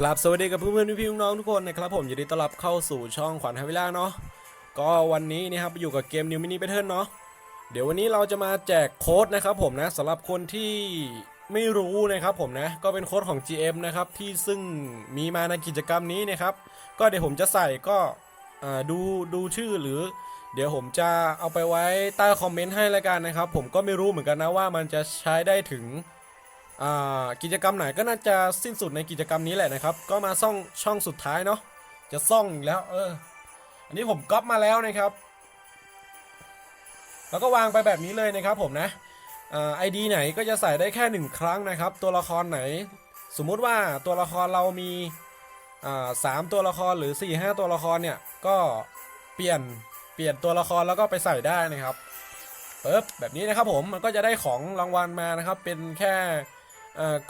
ครับสวัสดีกับเพื่อนๆพี่ๆน้องๆทุกคนนะครับผมยินดีต้อนรับเข้าสู่ช่องขวัญไฮวิล่าเนาะก็วันนี้นี่ครับอยู่กับเกม New Mini Battle เนาะเดี๋ยววันนี้เราจะมาแจกโค้ดนะครับผมนะสำหรับคนที่ไม่รู้นะครับผมนะก็เป็นโค้ดของ GM นะครับที่ซึ่งมีมาในกิจกรรมนี้นะครับ ก็เดี๋ยวผมจะใส่ก็ดูดูชื่อหรือ เดี๋ยวผมจะเอาไปไว้ใต้คอมเมนต์ให้ล้วกันนะครับ ผมก็ไม่รู้เหมือนกันนะว่ามันจะใช้ได้ถึง กิจกรรมไหนก็น่าจะสิ้นสุดในกิจกรรมนี้แหละนะครับ ก็มาซ่องช่องสุดท้ายเนาะจะซ่องอีกแล้วเออ อันนี้ผมก๊อปมาแล้วนะครับ แล้วก็วางไปแบบนี้เลยนะครับผมนะไอดีไหนก็จะใส่ได้แค่หนึ่งครั้งนะครับ ตัวละครไหน สมมุติว่าตัวละครเรามีสามตัวละครหรือ4ี่ห้าตัวละครเนี่ยก็เปลี่ยนเปลี่ยนตัวละครแล้วก็ไปใส่ได้นะครับเปึ๊บแบบนี้นะครับผมมันก็จะได้ของรางวัลมานะครับเป็นแค่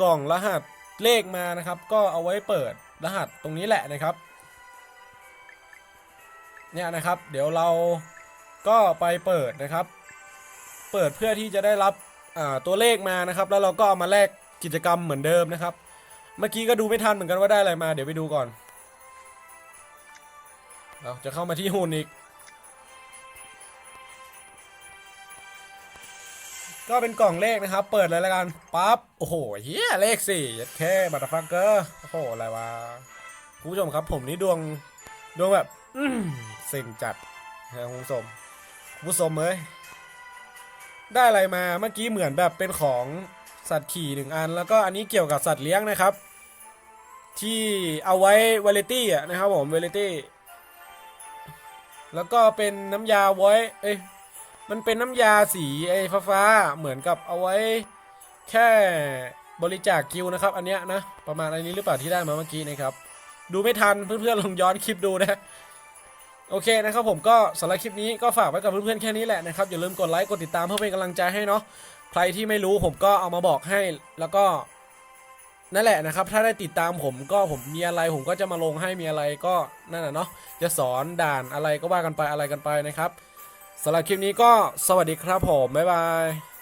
กล่องรหัสเลขมานะครับ ก็เอาไว้เปิดรหัสตรงนี้แหละนะครับ เนี่ยนะครับ เดี๋ยวเราก็ไปเปิดนะครับ เปิดเพื่อที่จะได้รับตัวเลขมานะครับ แล้วเราก็เอามาแลกกิจกรรมเหมือนเดิมนะครับ เมื่อกี้ก็ดูไม่ทันเหมือนกันว่าได้อะไรมา เดี๋ยวไปดูก่อนเราจะเข้ามาที่หุ่นอีก ก็เป็นกล่องเลขนะครับ เปิดเลยแล้วกันปั๊บโอ้โหเฮียเลขสี่แค่บัตรฟังเกอร์โอ้โหอะไรวะคุณผู้ชมครับผมนี่ดวงดวงแบบอืมเซ็งจัดนะคุณผู้ชมคุณผู้ชมเอ้ยได้อะไรมาเมื่อกี้เหมือนแบบเป็นของสัตว์ขี่หนึ่งอัน แล้วก็อันนี้เกี่ยวกับสัตว์เลี้ยงนะครับ ที่เอาไว้วาเลตี้อะนะครับผมวาเลตี้แล้วก็เป็นน้ำยาไว้เอ้ย มันเป็นน้ำยาสีไอ้ฟ้าๆเหมือนกับเอาไว้ แค่บริจาคกิวนะครับ อันเนี้ยนะ ประมาณอันนี้หรือเปล่าที่ได้มาเมื่อกี้นะครับ ดูไม่ทันเพื่อนๆลองย้อนคลิปดูนะโอเคนะครับผมก็สำหรับคลิปนี้ก็ฝากไว้กับเพื่อนๆแค่นี้แหละนะครับอย่าลืมกดไลค์กดติดตามเพื่อเป็นกำลังใจให้เนาะใครที่ไม่รู้ผมก็เอามาบอกให้แล้วก็นั่นแหละนะครับ ถ้าได้ติดตามผมก็ผมมีอะไรผมก็จะมาลงให้มีอะไรก็นั่นแหละเนาะจะสอนด่านอะไรก็ว่ากันไปอะไรกันไปนะครับ สำหรับคลิปนี้ก็สวัสดีครับผม บ๊ายบาย